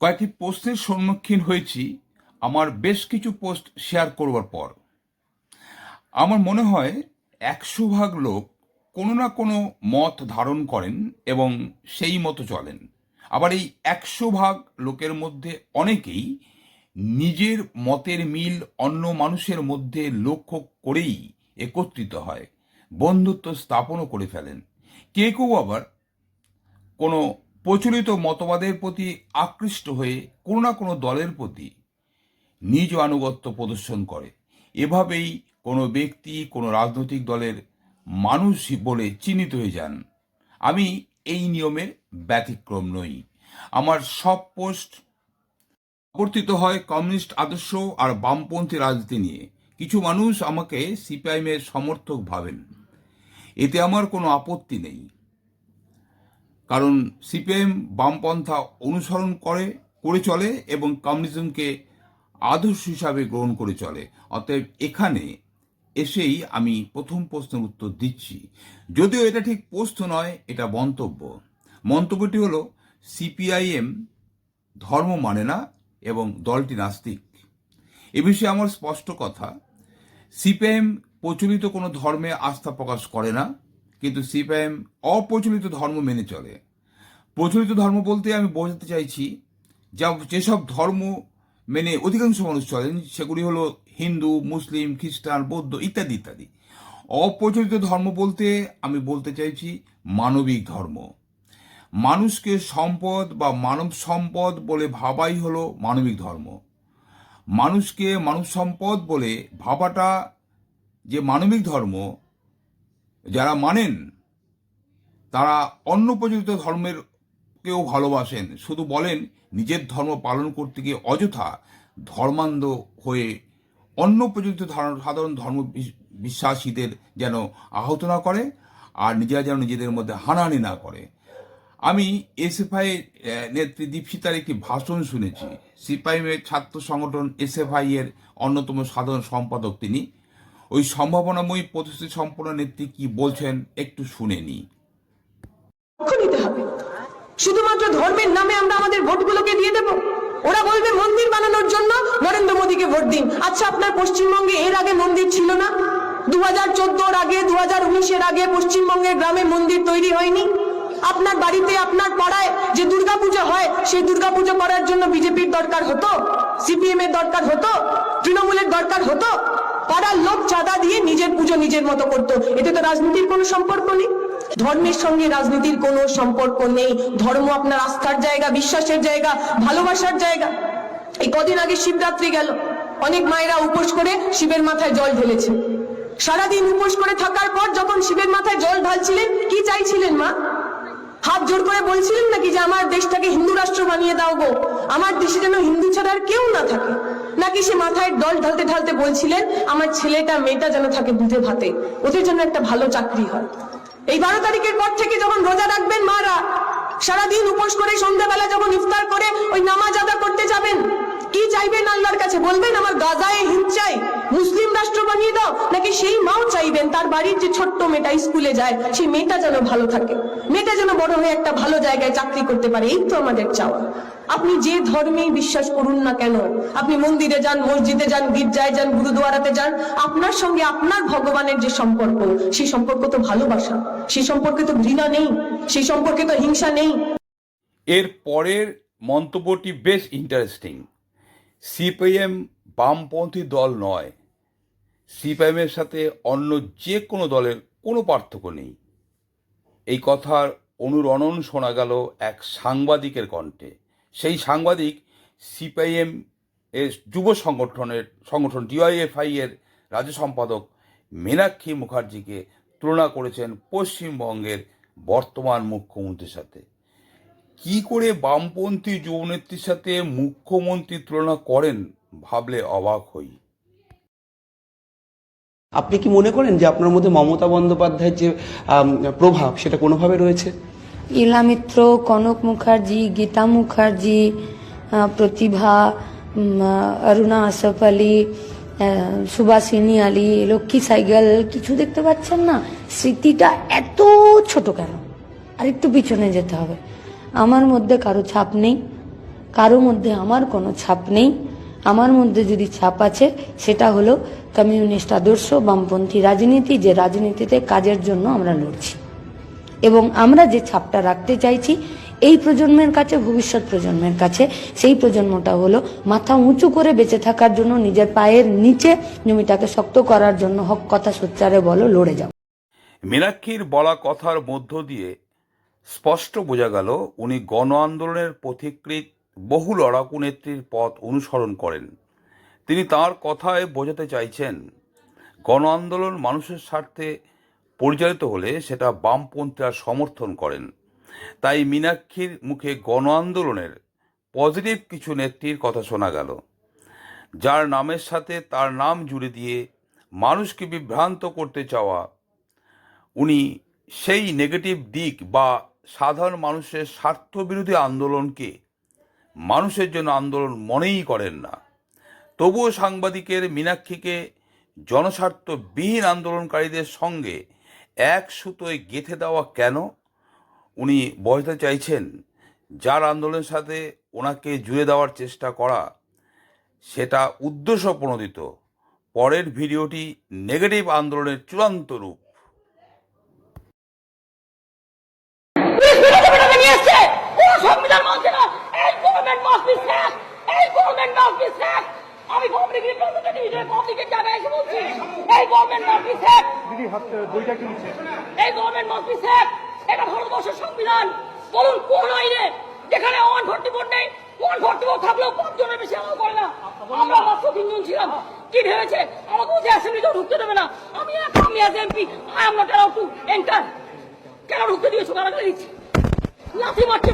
কয়েকটি পোস্টের সম্মুখীন হয়েছি। আমার বেশ কিছু পোস্ট শেয়ার করবার পর। আমার মনে হয় একশো ভাগ লোক কোনো না কোনো মত ধারণ করেন এবং সেই মতো চলেন। আবার এই একশো ভাগ লোকের মধ্যে অনেকেই নিজের মতের মিল অন্য মানুষের মধ্যে লক্ষ্য করেই একত্রিত হয়, বন্ধুত্ব স্থাপনও করে ফেলেন। কে কেউ আবার কোনো প্রচলিত মতবাদের প্রতি আকৃষ্ট হয়ে কোনো না কোনো দলের প্রতি নিজ আনুগত্য প্রদর্শন করে। এভাবেই কোনো ব্যক্তি, কোনো রাজনৈতিক দলের মানুষ বলে চিহ্নিত হয়ে যান। আমি এই নিয়মের ব্যতিক্রম নই। আমার সব পোস্ট পরিবর্তিত হয় কমিউনিস্ট আদর্শ আর বামপন্থী রাজনীতি নিয়ে। কিছু মানুষ আমাকে সিপিআইএমের সমর্থক ভাবেন। এতে আমার কোনো আপত্তি নেই। কারণ সিপিএম বামপন্থা অনুসরণ করে করে চলে এবং কমিউনিজমকে আদর্শ হিসাবে গ্রহণ করে চলে। অতএব এখানে এসেই আমি প্রথম প্রশ্নের উত্তর দিচ্ছি। যদিও এটা ঠিক প্রশ্ন নয়, এটা মন্তব্য। মন্তব্যটি হলো, সিপিআইএম ধর্ম মানে না এবং দলটি নাস্তিক। এ বিষয়ে আমার স্পষ্ট কথা, সিপিআইএম প্রচলিত কোনো ধর্মে আস্থা প্রকাশ করে না। কিন্তু সিপিআইএম অপ্রচলিত ধর্ম মেনে চলে। প্রচলিত ধর্ম বলতে আমি বোঝাতে চাইছি, যা যেসব ধর্ম মেনে অধিকাংশ মানুষ চলেন, সেগুলি হলো হিন্দু, মুসলিম, খ্রিস্টান, বৌদ্ধ ইত্যাদি ইত্যাদি। অপ্রচলিত ধর্ম বলতে আমি বলতে চাইছি মানবিক ধর্ম। মানুষকে সম্পদ বা মানব সম্পদ বলে ভাবাই হলো মানবিক ধর্ম। মানুষকে মানব সম্পদ বলে ভাবাটা যে মানবিক ধর্ম যারা মানেন, তারা অন্য প্রচলিত ধর্মের কেউ ভালোবাসেন। শুধু বলেন, নিজের ধর্ম পালন করতে গিয়ে অযথা ধর্মান্ধ হয়ে অন্য ধর্ম- সাধারণ ধর্ম বিশ্বাসীদের যেন আহত না করে, আর নিজেরা যেন নিজেদের মধ্যে হানাহানি না করে। আমি এসএফআই নেত্রী দীপশিতার একটি ভাষণ শুনেছি। সিপাইএমের ছাত্র সংগঠন এসএফআই এর অন্যতম সাধারণ সম্পাদক তিনি। ওই সম্ভাবনাময়ী প্রতিশ্রুতি সম্পন্ন নেত্রী কি বলছেন একটু শুনে হবে। শুধুমাত্র ধর্মের নামে আমরা আমাদের ভোটগুলোকে দিয়ে দেব। ওরা বলবে মন্দির বানানোর জন্য নরেন্দ্র মোদীকে ভোট দিন। আচ্ছা আপনার পশ্চিমবঙ্গে এর আগে মন্দির ছিল না? দু হাজার চোদ্দোর আগে দু হাজার উনিশের আগে পশ্চিমবঙ্গের গ্রামে মন্দির তৈরি হয়নি? আপনার বাড়িতে, আপনার পাড়ায় যে দুর্গাপূজা হয়, সেই দুর্গাপূজা করার জন্য বিজেপির দরকার হতো? সিপিএম এর দরকার হতো? তৃণমূলের দরকার হতো? পাড়ার লোক চাঁদা দিয়ে নিজের পুজো নিজের মতো করতো। এতে তো রাজনীতির কোনো সম্পর্ক নেই। ধর্মের সঙ্গে রাজনীতির কোনো সম্পর্ক নেই। ধর্ম আপনার আস্থার জায়গা, বিশ্বাসের জায়গা, ভালোবাসার জায়গা। এই কদিন আগে শিবরাত্রি গেল। অনেক মায়েরা উপোস করে শিবের মাথায় জল ঢেলেছে। সারাদিন উপোস করে থাকার পর যখন শিবের মাথায় জল ঢালছিলেন, কি চাইছিলেন মা? হাত জোর করে বলছিলেন নাকি যে, আমার দেশটাকে হিন্দু রাষ্ট্র বানিয়ে দাও গো। আমার দেশে যেন হিন্দু ছাড়া আর কেউ না থাকে। নাকি সে মাথায় দল ঢালতে ঢালতে বলছিলেন, আমার ছেলেটা, মেয়েটা যেন থাকে দুধে ভাতে, ওদের জন্য একটা ভালো চাকরি হয়। এই বারো তারিখের পর থেকে যখন রোজা রাখবেন মারা, সারাদিন উপোস করে সন্ধ্যাবেলা যখন ইফতার করে ওই নামাজ আদা করতে যাবেন, কি চাইবেন আল্লাহর কাছে? বলবেন, আমার গাজায় হিন্দ চাই, মুসলিম রাষ্ট্র বানিয়ে দাও। নাকি সেই মাও চাইবেন, তার বাড়ির যে ছোট্ট মেয়েটা স্কুলে যায় সেই মেয়েটা যেন ভালো থাকে, মেয়েটা যেন বড় হয়ে একটা ভালো জায়গায় চাকরি করতে পারে। এই তো আমাদের চাওয়া। আপনি যে ধর্মেই বিশ্বাস করুন না কেন, আপনি মন্দিরে যান, মসজিদে যান, গির্জায় যান, গুরুদুয়ারাতে যান, আপনার সঙ্গে আপনার ভগবানের যে সম্পর্ক, সেই সম্পর্ক তো ভালোবাসা, সেই সম্পর্কে তো ঘৃণা নেই, সেই সম্পর্কে তো হিংসা নেই। এর পরের মন্তব্যটি বেশ ইন্টারেস্টিং সিপিএম বামপন্থী দল নয়, সিপিএমের সাথে অন্য যে কোনো দলের কোনো পার্থক্য নেই। এই কথার অনুরণন শোনা গেল এক সাংবাদিকের কণ্ঠে। সেই সাংবাদিক সিপিআইএম এর যুব সংগঠনের, সংগঠন ডিওয়াইএফআই এর রাজ্য সম্পাদক মীনাক্ষী মুখার্জিকে তুলনা করেছেন পশ্চিমবঙ্গের বর্তমান মুখ্যমন্ত্রীর সাথে। কি করে বামপন্থী যুবনেত্রীর সাথে মুখ্যমন্ত্রী তুলনা করেন ভাবলে অবাক হই। আপনি কি মনে করেন যে আপনার মধ্যে মমতা বন্দ্যোপাধ্যায়ের যে প্রভাব সেটা কোনোভাবে রয়েছে? ইলা মিত্র কনক মুখার্জি, গীতা মুখার্জি প্রতিভা অরুণা আসফ আলী সুভাষিনী আলী, লক্ষ্মী সাইকেল কিছু দেখতে পাচ্ছেন না? স্মৃতিটা এত ছোট কেন? আর একটু পিছনে যেতে হবে। আমার মধ্যে কারও ছাপ নেই, কারও মধ্যে আমার কোনো ছাপ নেই। আমার মধ্যে যদি ছাপ আছে, সেটা হলো কমিউনিস্ট আদর্শ, বামপন্থী রাজনীতি, যে রাজনীতিতে কাজের জন্য আমরা লড়ছি। এবং আমরা যে ছাপটা রাখতে চাইছি, এই প্রজন্মের কাছে, ভবিষ্যৎ প্রজন্মের কাছে, সেই প্রজন্মটা হলো মাথা উঁচু করে বেঁচে থাকার জন্য, নিজের পায়ের নিচে জমিটাকে শক্ত করার জন্য, হক কথা সোচ্চারে বলো, লড়ে যাও। মীনাক্ষীর বলা কথার মধ্য দিয়ে স্পষ্ট বোঝা গেল, উনি গণ আন্দোলনের পথিকৃত বহু লড়াকু নেত্রীর পথ অনুসরণ করেন। তিনি তার কথায় বোঝাতে চাইছেন, গণ আন্দোলন মানুষের স্বার্থে পরিচালিত হলে সেটা বামপন্থীরা সমর্থন করেন। তাই মীনাক্ষীর মুখে গণ আন্দোলনের পজিটিভ কিছু নেত্রীর কথা শোনা গেল। যার নামের সাথে তার নাম জুড়ে দিয়ে মানুষকে বিভ্রান্ত করতে চাওয়া, উনি সেই নেগেটিভ দিক বা সাধারণ মানুষের স্বার্থবিরোধী আন্দোলনকে মানুষের জন্য আন্দোলন মনেই করেন না। তবুও সাংবাদিকের মীনাক্ষীকে জনস্বার্থবিহীন আন্দোলনকারীদের সঙ্গে এক সুতোয় গেঁথে দেওয়া কেন? উনি বোঝাতে চাইছেন, যার আন্দোলনের সাথে ওনাকে জুড়ে দেওয়ার চেষ্টা করা, সেটা উদ্দেশ্য প্রণোদিত পরের ভিডিওটি নেগেটিভ আন্দোলনের চূড়ান্ত রূপ। সংবিধান আমি পাবলিকের জায়গায় এসে বলছি এই গভর্নমেন্ট মাস্ট বি এই গভর্নমেন্ট মাস্ট বি এটা ভারতবর্ষের সংবিধান। বলুন কোন আইনে যেখানে ফোর্টি ফোর নেই ওয়ান ফোর্টি ফোর থাকলেও পাঁচজনের বেশি আলাদা করে না। আমরা মাত্র তিনজন ছিলাম। কি ভেবেছে? আমাকে যে অ্যাসেম্বলিতেও ঢুকতে দেবে না। আমি আমি as MP I am not to enter কেন ঢুকতে দিয়েছ? কারাগারে দিচ্ছি লাথি মারছে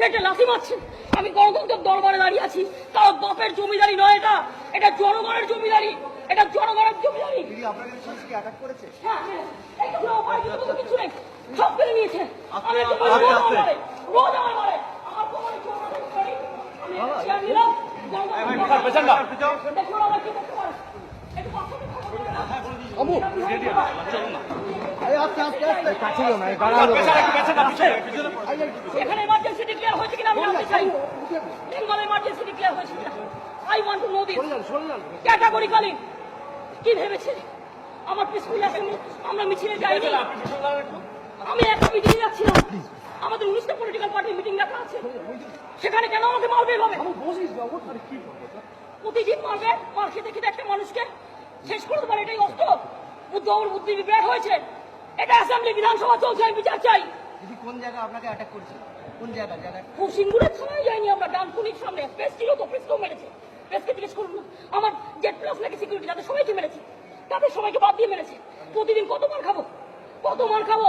পেটে লাথি মারছে। আমি গণতন্ত্রের দরবারে দাঁড়িয়ে আছি। কারও বাপের জমিদারি নয় এটা। এটা জনগণের জমিদারি। এটা জনগণের জমিদারি। হ্যাঁ, হ্যাঁ, কিছু নেই। সব নিয়েছে। রোজ আমার মারে, আমার কোমরে। আমি নিলাম, দেখুন আমার কি করতে পারে। না? এখানে এমার্জেন্সি ডিক্লেয়ার হয়েছে কিনা আমি জানতে চাই। বেঙ্গল এমার্জেন্সি ডিক্লেয়ার হয়েছে। কিনা I want to know this categorically কি ভেবেছে? আমার পিসফুল অ্যাসেম্বলি আমরা মিছিলে যাইনি। আমি একটা মিটিং যাচ্ছিলাম আমাদের উনিশটা পলিটিক্যাল পার্টির মিটিং রাখা আছে। সেখানে কেন আমাকে মারবে এভাবে? প্রতিদিন মারবে মার খেতে খেতে একটা মানুষকে। শেষ করে দেবার এটাই অস্ত্র। বুদ্ধ বুদ্ধি বিবেক হয়েছে। এটা অ্যাসেম্বলি বিধানসভা চলছে আমি বিচার চাই। কোন জায়গায় আপনাকে অ্যাটাক করেছে কোন জায়গা জায়গায় সিঙ্গুরে থানায় যায়নি আমরা ডানকুনির সামনে। প্রেস ছিল তো প্রেসকেও মেরেছে। প্রেসকে জিজ্ঞেস করুন আমার জেড প্লাস নাকি সিকিউরিটি তাদের সবাইকে মেরেছে। তাদের সবাইকে বাদ দিয়ে মেরেছে। প্রতিদিন কত মার খাব? কত মার খাব?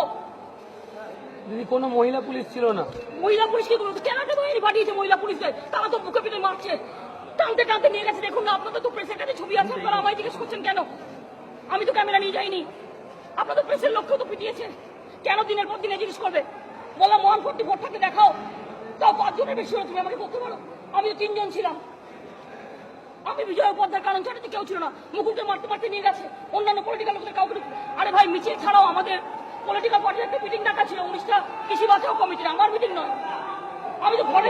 দিদি কোনো মহিলা পুলিশ ছিল না। মহিলা পুলিশ কি করব কেনাকে তো পাঠিয়েছে মহিলা পুলিশকে? তারা তো বুকে পিঠে মারছে। টানতে টানতে নিয়ে গেছে। দেখুন না আপনাদের তো প্রেসের কাছে ছবি আছে আপনারা আমায় জিজ্ঞেস করছেন কেন? আমি তো ক্যামেরা নিয়ে যাইনি। আপনাদের প্রেসের লক্ষ্য তো পিটিয়েছে। কেন দিনের পর দিনে জিজ্ঞেস করবে? বললাম ওয়ান ফোর্টি ফোর থাকলে দেখাও তাও পাঁচজনের বেশি হলো তুমি আমাকে বলতে পারো আমি তো তিনজন ছিলাম আমি বিজয় উপাধ্যায় কারণ চ্যাটার্জি কেউ ছিল না মুকুটে মারতে মারতে নিয়ে গেছে অন্যান্য পলিটিক্যাল লোকদের কাউকে আরে ভাই মিছিল ছাড়াও আমাদের পলিটিক্যাল পার্টির একটা মিটিং ডাকা ছিল উনিশটা কৃষি বাঁচাও কমিটির আমার মিটিং নয় আমি তো ঘরে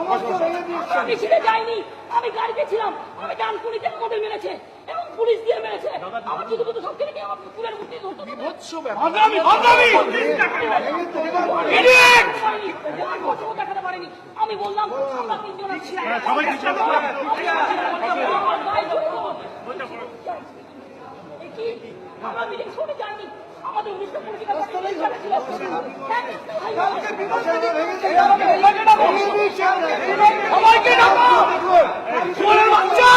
আমরা মিছিলে যাইনি। আমি গাড়িতে ছিলাম। আমি ডানকুনিতে আমাদের মেরেছে এবং পুলিশ দিয়ে মেরেছে। আমার শুধু শুধু সব কেটে আমার পুকুরের মধ্যে ধরতো দেখাতে পারেনি। আমি বললাম আমরা তিনজন মিটিং শুনে যাইনি। আমাদের উনিশটা সবাইকে ডাকো। সোনার বাচ্চা।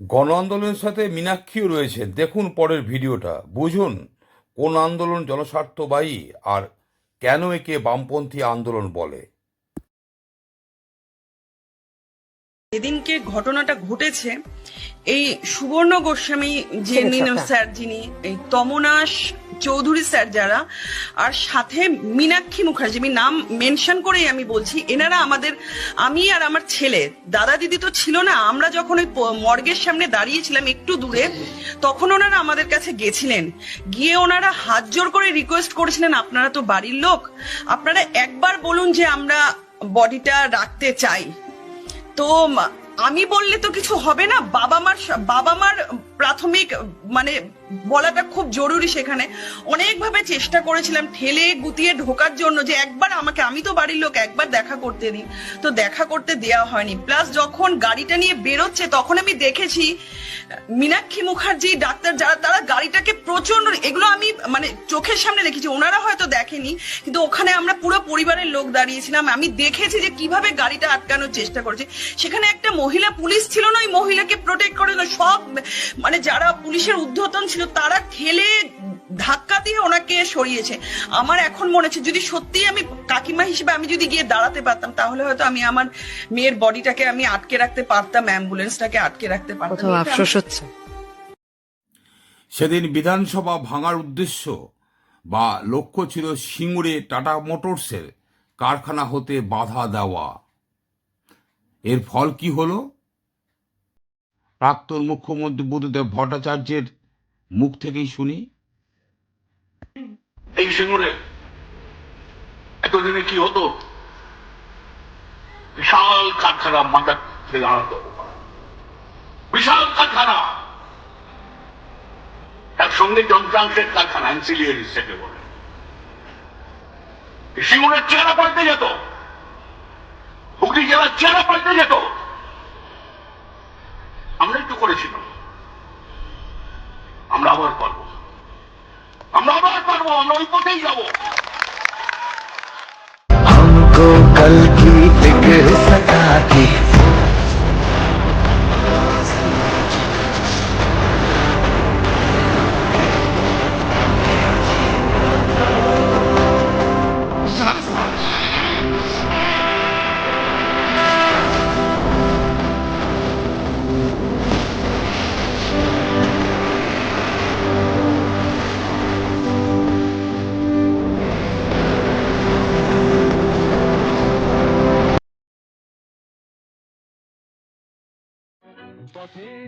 গণ আন্দোলনের সাথে মীনাক্ষীও রয়েছে। দেখুন পরের ভিডিওটা। বুঝুন, কোন আন্দোলন জনস্বার্থবাহী আর কেন একে বামপন্থী আন্দোলন বলে? যেদিনকে ঘটনাটা ঘটেছে এই সুবর্ণ গোস্বামী যে স্যার যিনি এই তমনাশ চৌধুরী স্যার যারা আর সাথে মীনাক্ষী মুখার্জি আমি নাম মেনশন করেই আমি বলছি এনারা আমাদের আমি আর আমার ছেলে দাদা দিদি তো ছিল না আমরা যখন ওই মর্গের সামনে দাঁড়িয়েছিলাম একটু দূরে তখন ওনারা আমাদের কাছে গেছিলেন। গিয়ে ওনারা হাত জোর করে রিকোয়েস্ট করেছিলেন আপনারা তো বাড়ির লোক আপনারা একবার বলুন যে আমরা বডিটা রাখতে চাই। তো আমি বললে তো কিছু হবে না। বাবা মার বাবা মার প্রাথমিক মানে বলাটা খুব জরুরি সেখানে। অনেকভাবে চেষ্টা করেছিলাম ঠেলে গুতিয়ে ঢোকার জন্য যে একবার আমাকে, আমি তো বাড়ির লোক, একবার দেখা করতে দিন। তো দেখা করতে দেওয়া হয়নি। প্লাস যখন গাড়িটা নিয়ে বেরোচ্ছে, তখন আমি দেখেছি, মীনাক্ষী মুখার্জি, ডাক্তার যারা, তারা গাড়িটাকে প্রচণ্ড এগুলো আমি মানে চোখের সামনে দেখেছি। ওনারা হয়তো দেখেনি, কিন্তু ওখানে আমরা পুরো পরিবারের লোক দাঁড়িয়েছিলাম। আমি দেখেছি যে কীভাবে গাড়িটা আটকানোর চেষ্টা করেছে। সেখানে একটা মহিলা, পুলিশ ছিল না, ওই মহিলাকে প্রোটেক্ট করে সব মানে যারা পুলিশের ঊর্ধ্বতন ছিল তারা ঠেলে ধাক্কা দিয়ে ওনাকে সরিয়েছে। আমার এখন মনে হচ্ছে যদি সত্যি আমি কাকিমা হিসেবে আমি যদি গিয়ে দাঁড়াতে পারতাম তাহলে হয়তো আমি আমার মেয়ের বডিটাকে আমি আটকে রাখতে পারতাম অ্যাম্বুলেন্সটাকে আটকে রাখতে পারতাম। আফসোস হচ্ছে? সেদিন বিধানসভা ভাঙার উদ্দেশ্য বা লক্ষ্য ছিল সিঙ্গুরে টাটা মোটরসের কারখানা হতে বাধা দেওয়া। এর ফল কি হলো? প্রাক্তন মুখ্যমন্ত্রী বুদ্ধদেব ভট্টাচার্যের মুখ থেকেই শুনি। এই সিঙ্গুরে এতদিনে কি হতো? বিশাল কারখানা মাথা দাঁড়াতো বিশাল কারখানা। একসঙ্গে যন্ত্রাংশের কারখানা অ্যান্সিলিয়ারি সেটে বলে। সিঙ্গুরের চেহারা পাল্টে যেত। হুগলি জেলার চেহারা পাল্টে যেত। আমরা একটু করেছিলাম আমরা আবার পারবো আমরা আবার পারবো আমরা ওই পথেই যাবো हमको कल की फिक्र सताती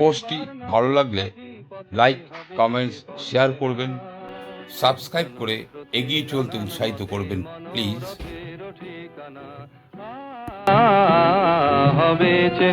পোস্টটি ভালো লাগলে লাইক, কমেন্টস, শেয়ার করবেন। সাবস্ক্রাইব করে এগিয়ে চলতে উৎসাহিত করবেন, প্লিজ। হবে